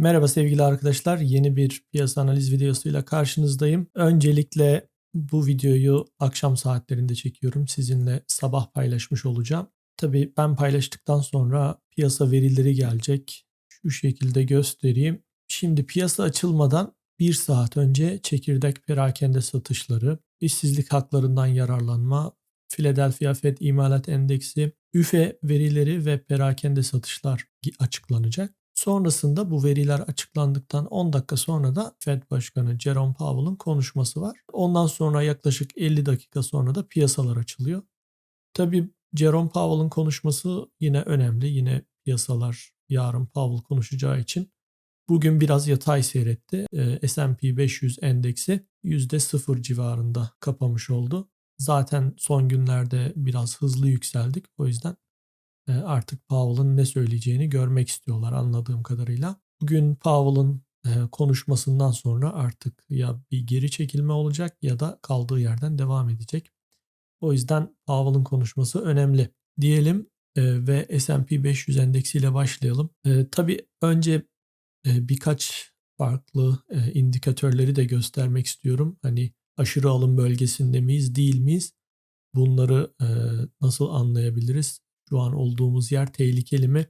Merhaba sevgili arkadaşlar. Yeni bir piyasa analiz videosuyla karşınızdayım. Öncelikle bu videoyu akşam saatlerinde çekiyorum. Sizinle sabah paylaşmış olacağım. Tabii ben paylaştıktan sonra piyasa verileri gelecek. Şu şekilde göstereyim. Şimdi piyasa açılmadan bir saat önce çekirdek perakende satışları, işsizlik haklarından yararlanma, Philadelphia Fed İmalat Endeksi, üfe verileri ve perakende satışlar açıklanacak. Sonrasında bu veriler açıklandıktan 10 dakika sonra da Fed Başkanı Jerome Powell'ın konuşması var. Ondan sonra yaklaşık 50 dakika sonra da piyasalar açılıyor. Tabii Jerome Powell'ın konuşması yine önemli. Yine piyasalar yarın Powell konuşacağı için bugün biraz yatay seyretti. Ee, S&P 500 endeksi %0 civarında kapamış oldu. Zaten son günlerde biraz hızlı yükseldik. O yüzden artık Powell'ın ne söyleyeceğini görmek istiyorlar anladığım kadarıyla. Bugün Powell'ın e, konuşmasından sonra artık ya bir geri çekilme olacak ya da kaldığı yerden devam edecek. O yüzden Powell'ın konuşması önemli diyelim e, ve S&P 500 endeksiyle başlayalım. Tabii önce birkaç farklı indikatörleri de göstermek istiyorum. Hani aşırı alım bölgesinde miyiz, değil miyiz? Bunları nasıl anlayabiliriz? Şu an olduğumuz yer tehlikeli mi?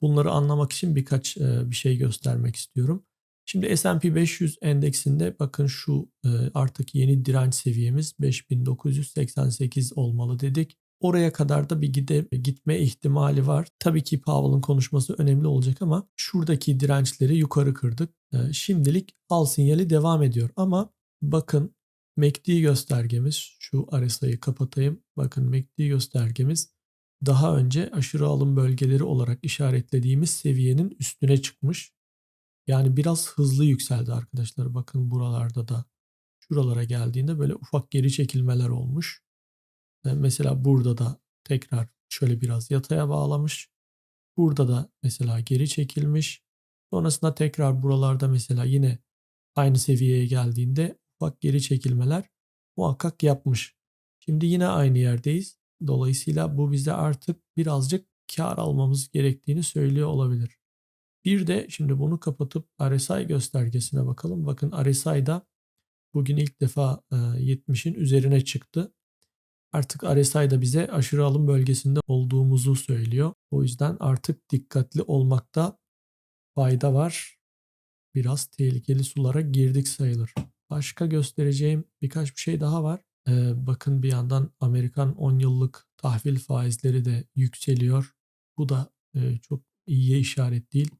Bunları anlamak için birkaç bir şey göstermek istiyorum. Şimdi S&P 500 endeksinde bakın şu artık yeni direnç seviyemiz 5988 olmalı dedik. Oraya kadar da bir gide, gitme ihtimali var. Tabii ki Powell'ın konuşması önemli olacak ama şuradaki dirençleri yukarı kırdık. Şimdilik al sinyali devam ediyor ama bakın MACD göstergemiz şu RSI'yi kapatayım. Bakın MACD göstergemiz daha önce aşırı alım bölgeleri olarak işaretlediğimiz seviyenin üstüne çıkmış. Yani biraz hızlı yükseldi arkadaşlar. Bakın buralarda da şuralara geldiğinde böyle ufak geri çekilmeler olmuş. Mesela burada da tekrar şöyle biraz yataya bağlamış. Burada da mesela geri çekilmiş. Sonrasında tekrar buralarda mesela yine aynı seviyeye geldiğinde ufak geri çekilmeler muhakkak yapmış. Şimdi yine aynı yerdeyiz. Dolayısıyla bu bize artık birazcık kar almamız gerektiğini söylüyor olabilir. Bir de şimdi bunu kapatıp RSI göstergesine bakalım. Bakın RSI'da bugün ilk defa 70'in e, üzerine çıktı. Artık RSI'da bize aşırı alım bölgesinde olduğumuzu söylüyor. O yüzden artık dikkatli olmakta fayda var. Biraz tehlikeli sulara girdik sayılır. Başka göstereceğim birkaç bir şey daha var. Ee, bakın bir yandan Amerikan 10 yıllık tahvil faizleri de yükseliyor. Bu da e, çok iyiye işaret değil.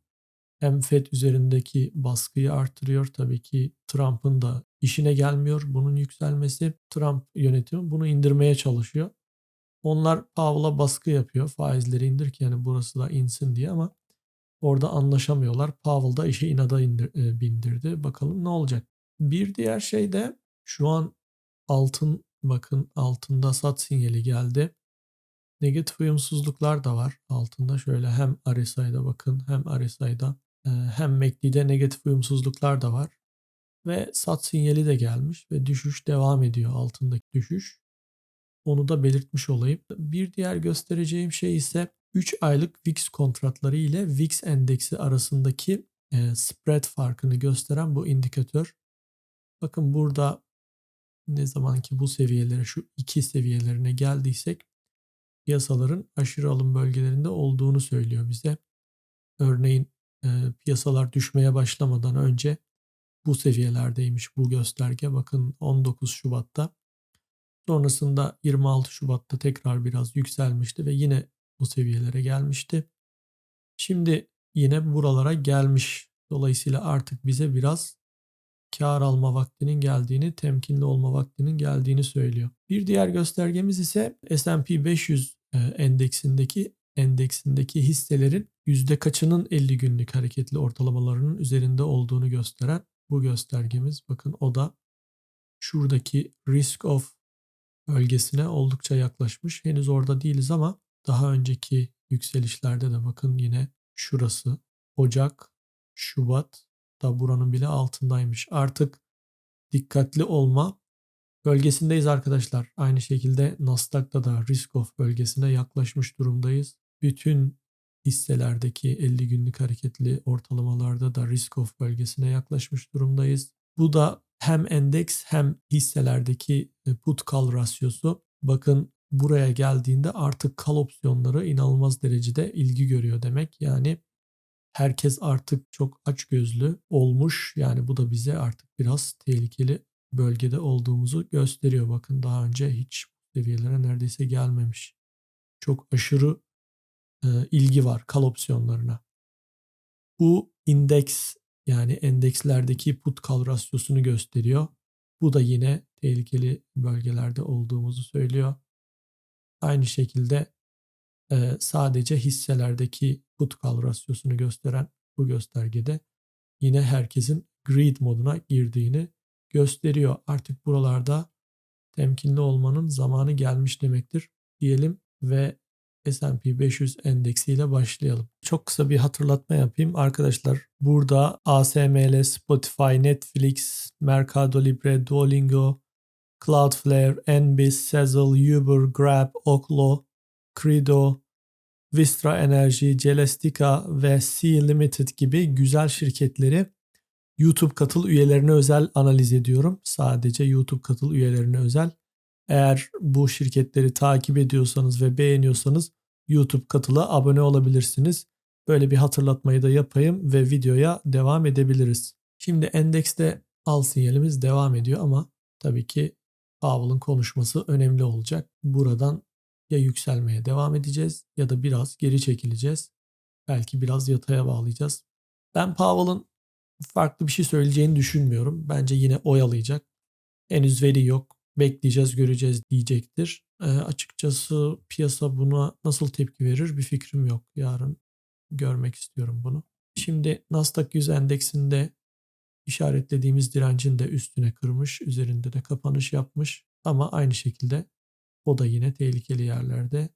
Hem Fed üzerindeki baskıyı artırıyor. Tabii ki Trump'ın da işine gelmiyor bunun yükselmesi. Trump yönetimi bunu indirmeye çalışıyor. Onlar Powell'a baskı yapıyor. Faizleri indir ki yani burası da insin diye ama orada anlaşamıyorlar. Powell da işi inada indir, e, bindirdi. Bakalım ne olacak. Bir diğer şey de şu an Altın bakın altında sat sinyali geldi. Negatif uyumsuzluklar da var altında. Şöyle hem RSI'da bakın hem RSI'da e, hem MACD'de negatif uyumsuzluklar da var. Ve sat sinyali de gelmiş ve düşüş devam ediyor altındaki düşüş. Onu da belirtmiş olayım. Bir diğer göstereceğim şey ise 3 aylık VIX kontratları ile VIX endeksi arasındaki e, spread farkını gösteren bu indikatör. Bakın burada ne zaman ki bu seviyelere şu iki seviyelerine geldiysek piyasaların aşırı alım bölgelerinde olduğunu söylüyor bize. Örneğin e, piyasalar düşmeye başlamadan önce bu seviyelerdeymiş bu gösterge. Bakın 19 Şubat'ta. Sonrasında 26 Şubat'ta tekrar biraz yükselmişti ve yine bu seviyelere gelmişti. Şimdi yine buralara gelmiş. Dolayısıyla artık bize biraz kar alma vaktinin geldiğini, temkinli olma vaktinin geldiğini söylüyor. Bir diğer göstergemiz ise S&P 500 e, endeksindeki endeksindeki hisselerin yüzde kaçının 50 günlük hareketli ortalamalarının üzerinde olduğunu gösteren bu göstergemiz. Bakın o da şuradaki risk of bölgesine oldukça yaklaşmış. Henüz orada değiliz ama daha önceki yükselişlerde de bakın yine şurası Ocak, Şubat da buranın bile altındaymış. Artık dikkatli olma bölgesindeyiz arkadaşlar. Aynı şekilde Nasdaq'ta da risk off bölgesine yaklaşmış durumdayız. Bütün hisselerdeki 50 günlük hareketli ortalamalarda da risk off bölgesine yaklaşmış durumdayız. Bu da hem endeks hem hisselerdeki e, put call rasyosu. Bakın buraya geldiğinde artık kal opsiyonları inanılmaz derecede ilgi görüyor demek. Yani herkes artık çok açgözlü olmuş. Yani bu da bize artık biraz tehlikeli bölgede olduğumuzu gösteriyor. Bakın daha önce hiç seviyelere neredeyse gelmemiş. Çok aşırı e, ilgi var kal opsiyonlarına. Bu indeks yani endekslerdeki put kal rasyosunu gösteriyor. Bu da yine tehlikeli bölgelerde olduğumuzu söylüyor. Aynı şekilde e, sadece hisselerdeki put call rasyosunu gösteren bu göstergede yine herkesin greed moduna girdiğini gösteriyor. Artık buralarda temkinli olmanın zamanı gelmiş demektir diyelim ve S&P 500 endeksiyle başlayalım. Çok kısa bir hatırlatma yapayım. Arkadaşlar burada ASML, Spotify, Netflix, Mercado Libre, Duolingo, Cloudflare, Nbis, Sezzle, Uber, Grab, Oklo, Credo, Vistra Enerji, Celestica ve C Limited gibi güzel şirketleri YouTube katıl üyelerine özel analiz ediyorum. Sadece YouTube katıl üyelerine özel. Eğer bu şirketleri takip ediyorsanız ve beğeniyorsanız YouTube katıla abone olabilirsiniz. Böyle bir hatırlatmayı da yapayım ve videoya devam edebiliriz. Şimdi endekste al sinyalimiz devam ediyor ama tabii ki Powell'ın konuşması önemli olacak. Buradan ya yükselmeye devam edeceğiz ya da biraz geri çekileceğiz. Belki biraz yataya bağlayacağız. Ben Powell'ın farklı bir şey söyleyeceğini düşünmüyorum. Bence yine oyalayacak. Henüz veri yok. Bekleyeceğiz, göreceğiz diyecektir. E, açıkçası piyasa buna nasıl tepki verir bir fikrim yok. Yarın görmek istiyorum bunu. Şimdi Nasdaq 100 endeksinde işaretlediğimiz direncin de üstüne kırmış, üzerinde de kapanış yapmış ama aynı şekilde o da yine tehlikeli yerlerde.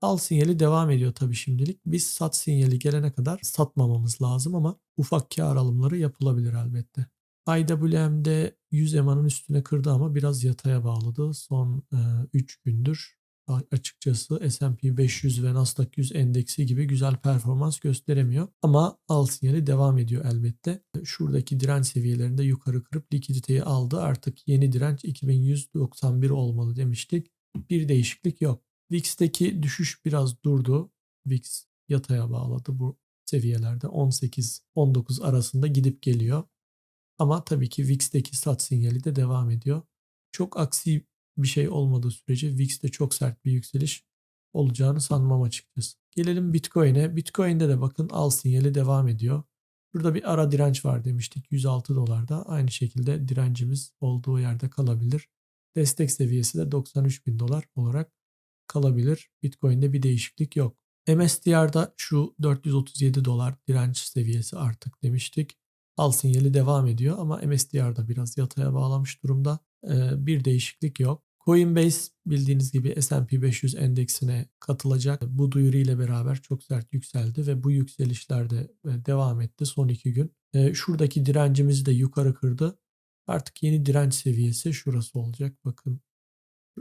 Al sinyali devam ediyor tabii şimdilik. Biz sat sinyali gelene kadar satmamamız lazım ama ufak kar alımları yapılabilir elbette. IWM'de 100 EMA'nın üstüne kırdı ama biraz yataya bağladı. Son 3 e, gündür açıkçası S&P 500 ve Nasdaq 100 endeksi gibi güzel performans gösteremiyor. Ama al sinyali devam ediyor elbette. Şuradaki direnç seviyelerinde yukarı kırıp likiditeyi aldı. Artık yeni direnç 2191 olmalı demiştik. Bir değişiklik yok. VIX'teki düşüş biraz durdu. VIX yataya bağladı bu seviyelerde 18-19 arasında gidip geliyor. Ama tabii ki VIX'teki sat sinyali de devam ediyor. Çok aksi bir şey olmadığı sürece VIX'te çok sert bir yükseliş olacağını sanmam açıkçası. Gelelim Bitcoin'e. Bitcoin'de de bakın al sinyali devam ediyor. Burada bir ara direnç var demiştik 106 dolarda. Aynı şekilde direncimiz olduğu yerde kalabilir. Destek seviyesi de 93 bin dolar olarak kalabilir. Bitcoin'de bir değişiklik yok. MSTR'da şu 437 dolar direnç seviyesi artık demiştik. Al sinyali devam ediyor ama MSTR'da biraz yataya bağlamış durumda. Ee, bir değişiklik yok. Coinbase bildiğiniz gibi S&P 500 endeksine katılacak. Bu duyuru ile beraber çok sert yükseldi ve bu yükselişlerde e, devam etti son iki gün. Ee, şuradaki direncimizi de yukarı kırdı. Artık yeni direnç seviyesi şurası olacak. Bakın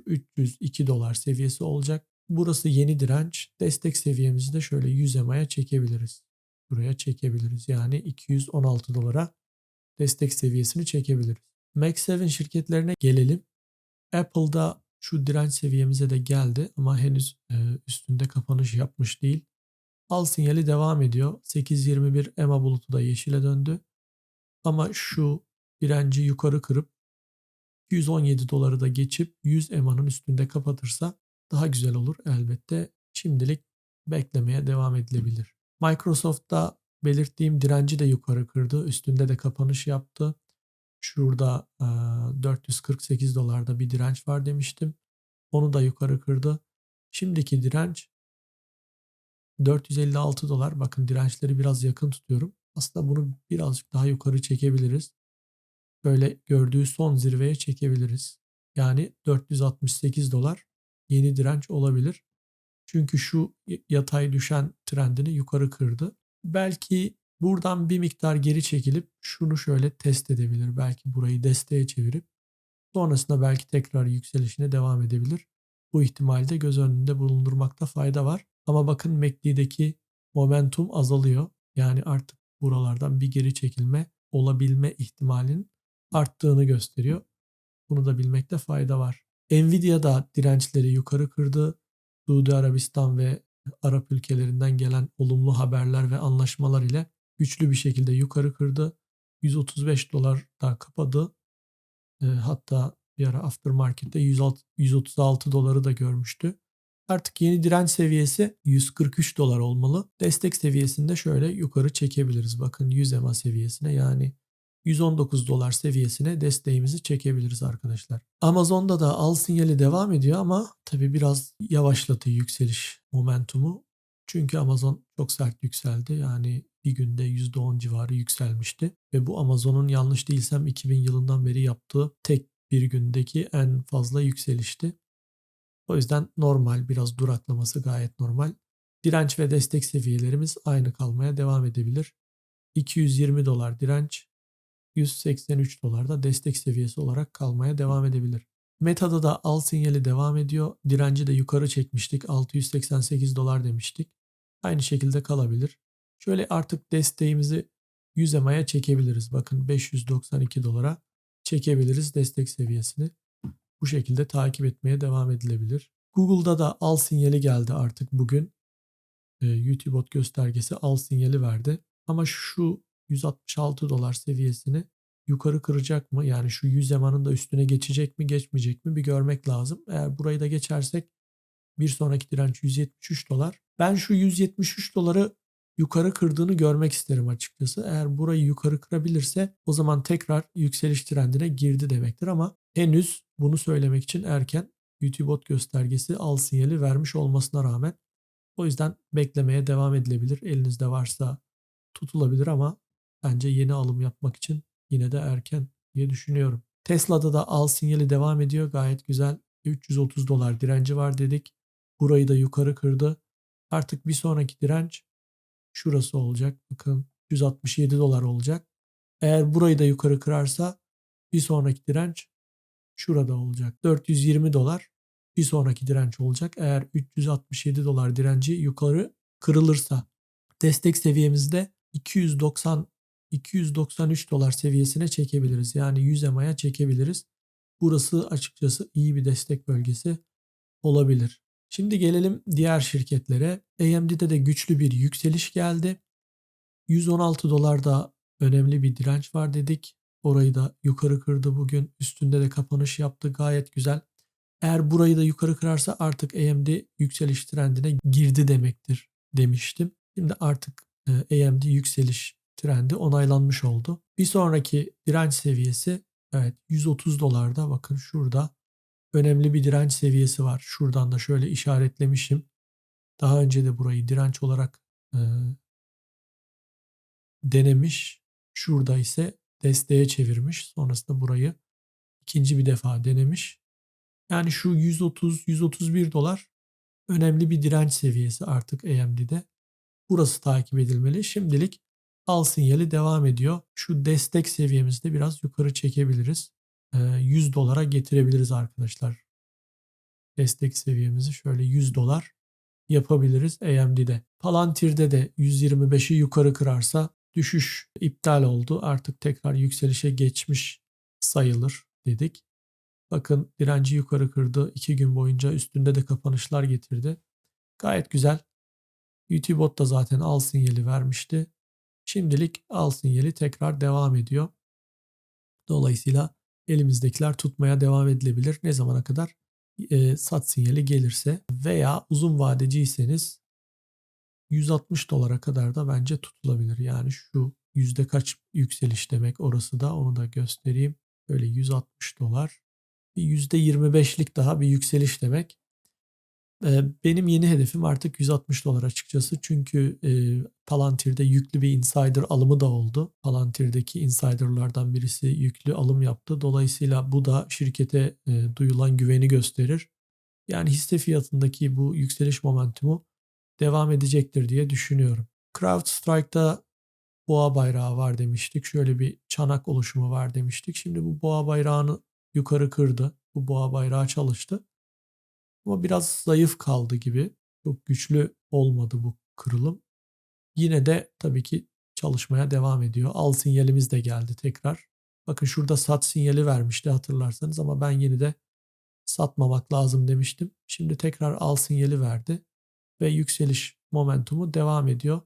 302 dolar seviyesi olacak. Burası yeni direnç. Destek seviyemizi de şöyle 100 EMA'ya çekebiliriz. Buraya çekebiliriz. Yani 216 dolara destek seviyesini çekebiliriz. Max 7 şirketlerine gelelim. Apple'da şu direnç seviyemize de geldi ama henüz e, üstünde kapanış yapmış değil. Al sinyali devam ediyor. 8.21 EMA bulutu da yeşile döndü. Ama şu direnci yukarı kırıp 217 doları da geçip 100 EMA'nın üstünde kapatırsa daha güzel olur elbette. Şimdilik beklemeye devam edilebilir. Microsoft'ta belirttiğim direnci de yukarı kırdı. Üstünde de kapanış yaptı. Şurada 448 dolarda bir direnç var demiştim. Onu da yukarı kırdı. Şimdiki direnç 456 dolar. Bakın dirençleri biraz yakın tutuyorum. Aslında bunu birazcık daha yukarı çekebiliriz böyle gördüğü son zirveye çekebiliriz. Yani 468 dolar yeni direnç olabilir. Çünkü şu yatay düşen trendini yukarı kırdı. Belki buradan bir miktar geri çekilip şunu şöyle test edebilir. Belki burayı desteğe çevirip sonrasında belki tekrar yükselişine devam edebilir. Bu ihtimali de göz önünde bulundurmakta fayda var. Ama bakın MACD'deki momentum azalıyor. Yani artık buralardan bir geri çekilme olabilme ihtimalinin arttığını gösteriyor. Bunu da bilmekte fayda var. Nvidia da dirençleri yukarı kırdı. Suudi Arabistan ve Arap ülkelerinden gelen olumlu haberler ve anlaşmalar ile güçlü bir şekilde yukarı kırdı. 135 dolar da kapadı. E, hatta bir ara aftermarket'te 106, 136 doları da görmüştü. Artık yeni direnç seviyesi 143 dolar olmalı. Destek seviyesinde şöyle yukarı çekebiliriz. Bakın 100 EMA seviyesine yani 119 dolar seviyesine desteğimizi çekebiliriz arkadaşlar. Amazon'da da al sinyali devam ediyor ama tabi biraz yavaşladı yükseliş momentumu. Çünkü Amazon çok sert yükseldi. Yani bir günde %10 civarı yükselmişti. Ve bu Amazon'un yanlış değilsem 2000 yılından beri yaptığı tek bir gündeki en fazla yükselişti. O yüzden normal biraz duraklaması gayet normal. Direnç ve destek seviyelerimiz aynı kalmaya devam edebilir. 220 dolar direnç, 183 dolarda destek seviyesi olarak kalmaya devam edebilir. Meta'da da al sinyali devam ediyor. Direnci de yukarı çekmiştik. 688 dolar demiştik. Aynı şekilde kalabilir. Şöyle artık desteğimizi 100 EMA'ya çekebiliriz. Bakın 592 dolara çekebiliriz destek seviyesini. Bu şekilde takip etmeye devam edilebilir. Google'da da al sinyali geldi artık bugün. Ee, YouTubeBot göstergesi al sinyali verdi. Ama şu 166 dolar seviyesini yukarı kıracak mı? Yani şu 100 EMA'nın da üstüne geçecek mi geçmeyecek mi bir görmek lazım. Eğer burayı da geçersek bir sonraki direnç 173 dolar. Ben şu 173 doları yukarı kırdığını görmek isterim açıkçası. Eğer burayı yukarı kırabilirse o zaman tekrar yükseliş trendine girdi demektir ama henüz bunu söylemek için erken. YouTubeBot göstergesi al sinyali vermiş olmasına rağmen o yüzden beklemeye devam edilebilir. Elinizde varsa tutulabilir ama bence yeni alım yapmak için yine de erken diye düşünüyorum. Tesla'da da al sinyali devam ediyor. Gayet güzel. 330 dolar direnci var dedik. Burayı da yukarı kırdı. Artık bir sonraki direnç şurası olacak. Bakın 167 dolar olacak. Eğer burayı da yukarı kırarsa bir sonraki direnç şurada olacak. 420 dolar bir sonraki direnç olacak. Eğer 367 dolar direnci yukarı kırılırsa destek seviyemizde 290 293 dolar seviyesine çekebiliriz. Yani 100 EMA'ya çekebiliriz. Burası açıkçası iyi bir destek bölgesi olabilir. Şimdi gelelim diğer şirketlere. AMD'de de güçlü bir yükseliş geldi. 116 dolarda önemli bir direnç var dedik. Orayı da yukarı kırdı bugün. Üstünde de kapanış yaptı. Gayet güzel. Eğer burayı da yukarı kırarsa artık AMD yükseliş trendine girdi demektir demiştim. Şimdi artık e, AMD yükseliş trendi onaylanmış oldu. Bir sonraki direnç seviyesi evet 130 dolarda bakın şurada önemli bir direnç seviyesi var. Şuradan da şöyle işaretlemişim. Daha önce de burayı direnç olarak e, denemiş. Şurada ise desteğe çevirmiş. Sonrasında burayı ikinci bir defa denemiş. Yani şu 130-131 dolar önemli bir direnç seviyesi artık AMD'de. Burası takip edilmeli. Şimdilik al sinyali devam ediyor. Şu destek seviyemizde biraz yukarı çekebiliriz. 100 dolara getirebiliriz arkadaşlar. Destek seviyemizi şöyle 100 dolar yapabiliriz AMD'de. Palantir'de de 125'i yukarı kırarsa düşüş iptal oldu. Artık tekrar yükselişe geçmiş sayılır dedik. Bakın direnci yukarı kırdı. 2 gün boyunca üstünde de kapanışlar getirdi. Gayet güzel. YouTubebot da zaten al sinyali vermişti. Şimdilik al sinyali tekrar devam ediyor. Dolayısıyla elimizdekiler tutmaya devam edilebilir. Ne zamana kadar? E, sat sinyali gelirse veya uzun vadeciyseniz 160 dolara kadar da bence tutulabilir. Yani şu yüzde kaç yükseliş demek orası da onu da göstereyim. Böyle 160 dolar. %25'lik daha bir yükseliş demek. Benim yeni hedefim artık 160 dolar açıkçası. Çünkü Palantir'de yüklü bir insider alımı da oldu. Palantir'deki insiderlardan birisi yüklü alım yaptı. Dolayısıyla bu da şirkete duyulan güveni gösterir. Yani hisse fiyatındaki bu yükseliş momentumu devam edecektir diye düşünüyorum. CrowdStrike'da boğa bayrağı var demiştik. Şöyle bir çanak oluşumu var demiştik. Şimdi bu boğa bayrağını yukarı kırdı. Bu boğa bayrağı çalıştı. Ama biraz zayıf kaldı gibi. Çok güçlü olmadı bu kırılım. Yine de tabii ki çalışmaya devam ediyor. Al sinyalimiz de geldi tekrar. Bakın şurada sat sinyali vermişti hatırlarsanız ama ben yine de satmamak lazım demiştim. Şimdi tekrar al sinyali verdi ve yükseliş momentumu devam ediyor.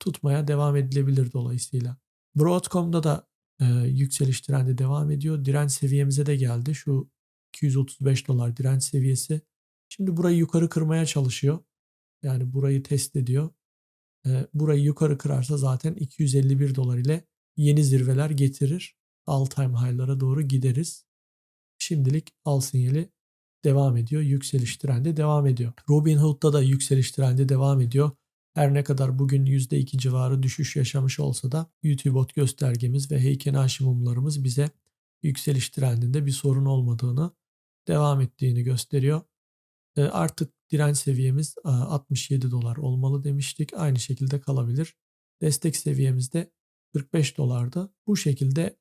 Tutmaya devam edilebilir dolayısıyla. Broadcom'da da e, yükseliş trendi devam ediyor. Direnç seviyemize de geldi. Şu 235 dolar direnç seviyesi. Şimdi burayı yukarı kırmaya çalışıyor. Yani burayı test ediyor. E, burayı yukarı kırarsa zaten 251 dolar ile yeni zirveler getirir. All time high'lara doğru gideriz. Şimdilik al sinyali devam ediyor. Yükseliş trendi devam ediyor. Robinhood'da da yükseliş trendi devam ediyor. Her ne kadar bugün %2 civarı düşüş yaşamış olsa da YouTubebot göstergemiz ve Heiken mumlarımız bize yükseliş trendinde bir sorun olmadığını, devam ettiğini gösteriyor. Artık direnç seviyemiz 67 dolar olmalı demiştik. Aynı şekilde kalabilir. Destek seviyemiz de 45 dolardı. Bu şekilde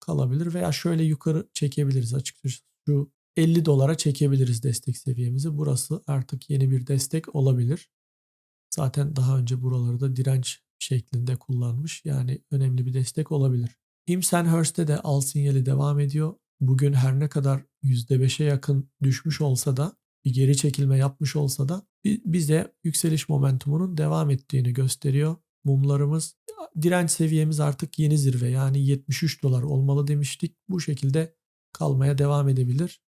kalabilir veya şöyle yukarı çekebiliriz açıkçası. Şu 50 dolara çekebiliriz destek seviyemizi. Burası artık yeni bir destek olabilir. Zaten daha önce buraları da direnç şeklinde kullanmış. Yani önemli bir destek olabilir. Imsenhurst'te de al sinyali devam ediyor. Bugün her ne kadar %5'e yakın düşmüş olsa da bir geri çekilme yapmış olsa da bize yükseliş momentumunun devam ettiğini gösteriyor. Mumlarımız direnç seviyemiz artık yeni zirve yani 73 dolar olmalı demiştik. Bu şekilde kalmaya devam edebilir.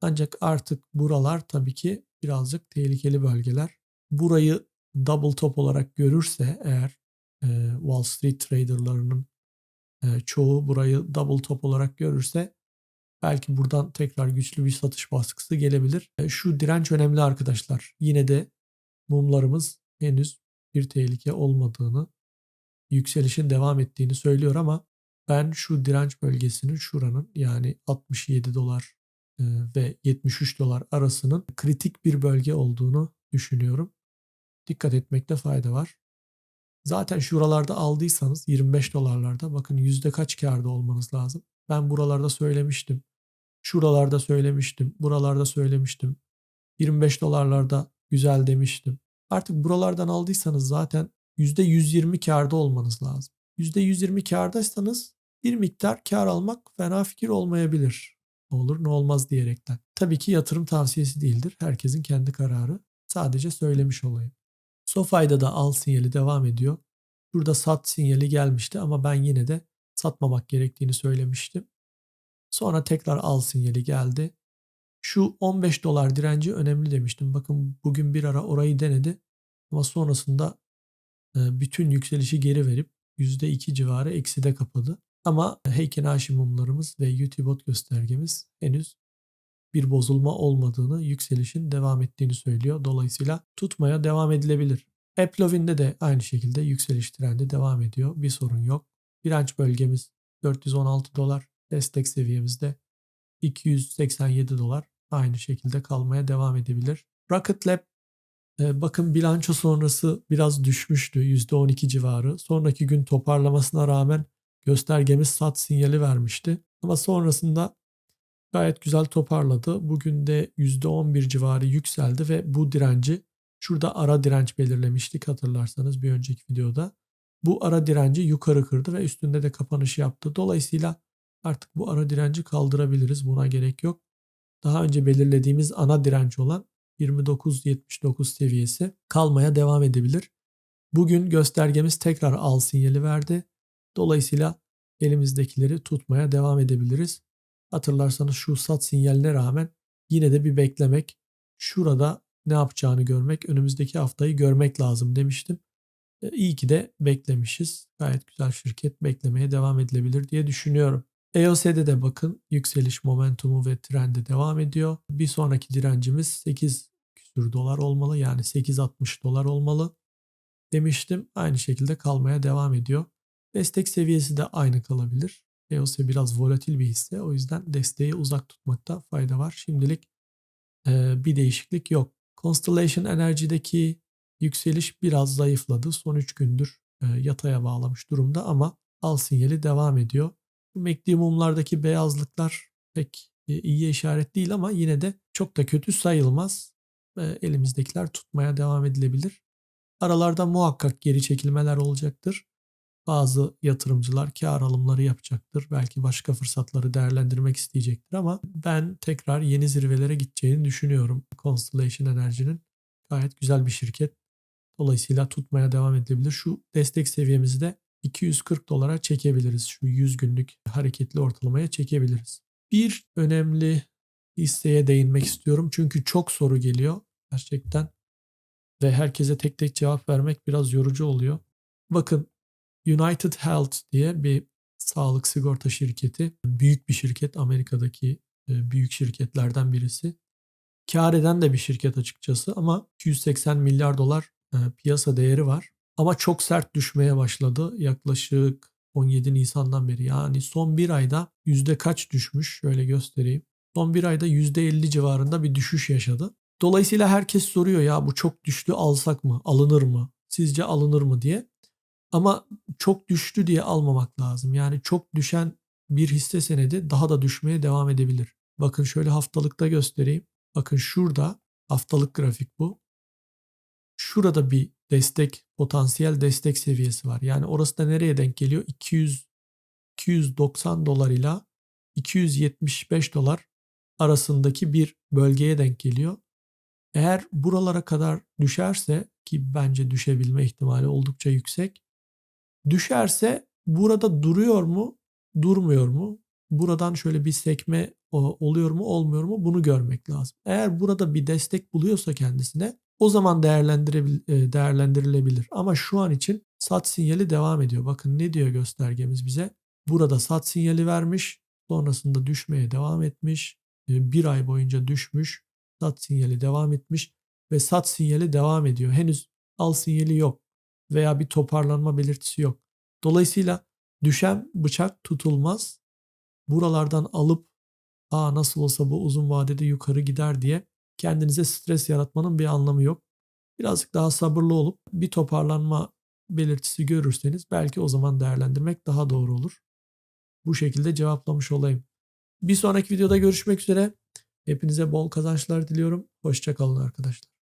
Ancak artık buralar tabii ki birazcık tehlikeli bölgeler. Burayı double top olarak görürse eğer e, Wall Street traderlarının e, çoğu burayı double top olarak görürse belki buradan tekrar güçlü bir satış baskısı gelebilir. E, şu direnç önemli arkadaşlar. Yine de mumlarımız henüz bir tehlike olmadığını, yükselişin devam ettiğini söylüyor ama ben şu direnç bölgesinin şuranın yani 67 dolar e, ve 73 dolar arasının kritik bir bölge olduğunu düşünüyorum. Dikkat etmekte fayda var. Zaten şuralarda aldıysanız 25 dolarlarda bakın yüzde kaç karda olmanız lazım. Ben buralarda söylemiştim. Şuralarda söylemiştim. Buralarda söylemiştim. 25 dolarlarda güzel demiştim. Artık buralardan aldıysanız zaten %120 karda olmanız lazım. %120 kardaysanız bir miktar kar almak fena fikir olmayabilir. Ne olur ne olmaz diyerekten. Tabii ki yatırım tavsiyesi değildir. Herkesin kendi kararı. Sadece söylemiş olayım. SoFi'da da al sinyali devam ediyor. Burada sat sinyali gelmişti ama ben yine de satmamak gerektiğini söylemiştim. Sonra tekrar al sinyali geldi. Şu 15 dolar direnci önemli demiştim. Bakın bugün bir ara orayı denedi ama sonrasında e, bütün yükselişi geri verip %2 civarı ekside kapadı. Ama Heiken Haşim mumlarımız ve YouTubebot göstergemiz henüz bir bozulma olmadığını, yükselişin devam ettiğini söylüyor. Dolayısıyla tutmaya devam edilebilir. Applovin'de de aynı şekilde yükseliş trendi devam ediyor. Bir sorun yok. Direnç bölgemiz 416 dolar. Destek seviyemizde 287 dolar. Aynı şekilde kalmaya devam edebilir. Rocket Lab e, bakın bilanço sonrası biraz düşmüştü. %12 civarı. Sonraki gün toparlamasına rağmen göstergemiz sat sinyali vermişti. Ama sonrasında gayet güzel toparladı. Bugün de %11 civarı yükseldi ve bu direnci şurada ara direnç belirlemiştik hatırlarsanız bir önceki videoda. Bu ara direnci yukarı kırdı ve üstünde de kapanış yaptı. Dolayısıyla artık bu ara direnci kaldırabiliriz. Buna gerek yok. Daha önce belirlediğimiz ana direnç olan 29.79 seviyesi kalmaya devam edebilir. Bugün göstergemiz tekrar al sinyali verdi. Dolayısıyla elimizdekileri tutmaya devam edebiliriz. Hatırlarsanız şu sat sinyaline rağmen yine de bir beklemek, şurada ne yapacağını görmek, önümüzdeki haftayı görmek lazım demiştim. E, iyi ki de beklemişiz. Gayet güzel şirket beklemeye devam edilebilir diye düşünüyorum. EOS'de de bakın yükseliş momentumu ve trendi devam ediyor. Bir sonraki direncimiz 8 küsür dolar olmalı yani 8.60 dolar olmalı demiştim. Aynı şekilde kalmaya devam ediyor. Destek seviyesi de aynı kalabilir. EOS biraz volatil bir hisse. O yüzden desteği uzak tutmakta fayda var. Şimdilik e, bir değişiklik yok. Constellation Energy'deki yükseliş biraz zayıfladı. Son 3 gündür e, yataya bağlamış durumda ama al sinyali devam ediyor. Bu MACD mumlardaki beyazlıklar pek e, iyi işaret değil ama yine de çok da kötü sayılmaz. E, elimizdekiler tutmaya devam edilebilir. Aralarda muhakkak geri çekilmeler olacaktır. Bazı yatırımcılar kar alımları yapacaktır. Belki başka fırsatları değerlendirmek isteyecektir ama ben tekrar yeni zirvelere gideceğini düşünüyorum. Constellation Enerji'nin gayet güzel bir şirket. Dolayısıyla tutmaya devam edilebilir. Şu destek seviyemizi de 240 dolara çekebiliriz. Şu 100 günlük hareketli ortalamaya çekebiliriz. Bir önemli hisseye değinmek istiyorum. Çünkü çok soru geliyor gerçekten. Ve herkese tek tek cevap vermek biraz yorucu oluyor. Bakın United Health diye bir sağlık sigorta şirketi. Büyük bir şirket. Amerika'daki e, büyük şirketlerden birisi. Kar eden de bir şirket açıkçası ama 280 milyar dolar e, piyasa değeri var. Ama çok sert düşmeye başladı. Yaklaşık 17 Nisan'dan beri. Yani son bir ayda yüzde kaç düşmüş? Şöyle göstereyim. Son bir ayda yüzde 50 civarında bir düşüş yaşadı. Dolayısıyla herkes soruyor ya bu çok düştü alsak mı? Alınır mı? Sizce alınır mı diye. Ama çok düştü diye almamak lazım. Yani çok düşen bir hisse senedi daha da düşmeye devam edebilir. Bakın şöyle haftalıkta göstereyim. Bakın şurada haftalık grafik bu. Şurada bir destek, potansiyel destek seviyesi var. Yani orası da nereye denk geliyor? 200 290 dolar ile 275 dolar arasındaki bir bölgeye denk geliyor. Eğer buralara kadar düşerse ki bence düşebilme ihtimali oldukça yüksek. Düşerse burada duruyor mu, durmuyor mu? Buradan şöyle bir sekme oluyor mu, olmuyor mu bunu görmek lazım. Eğer burada bir destek buluyorsa kendisine o zaman değerlendirilebilir. Ama şu an için sat sinyali devam ediyor. Bakın ne diyor göstergemiz bize? Burada sat sinyali vermiş. Sonrasında düşmeye devam etmiş. Bir ay boyunca düşmüş. Sat sinyali devam etmiş. Ve sat sinyali devam ediyor. Henüz al sinyali yok. Veya bir toparlanma belirtisi yok. Dolayısıyla düşen bıçak tutulmaz. Buralardan alıp Aa nasıl olsa bu uzun vadede yukarı gider diye kendinize stres yaratmanın bir anlamı yok. Birazcık daha sabırlı olup bir toparlanma belirtisi görürseniz belki o zaman değerlendirmek daha doğru olur. Bu şekilde cevaplamış olayım. Bir sonraki videoda görüşmek üzere. Hepinize bol kazançlar diliyorum. Hoşçakalın arkadaşlar.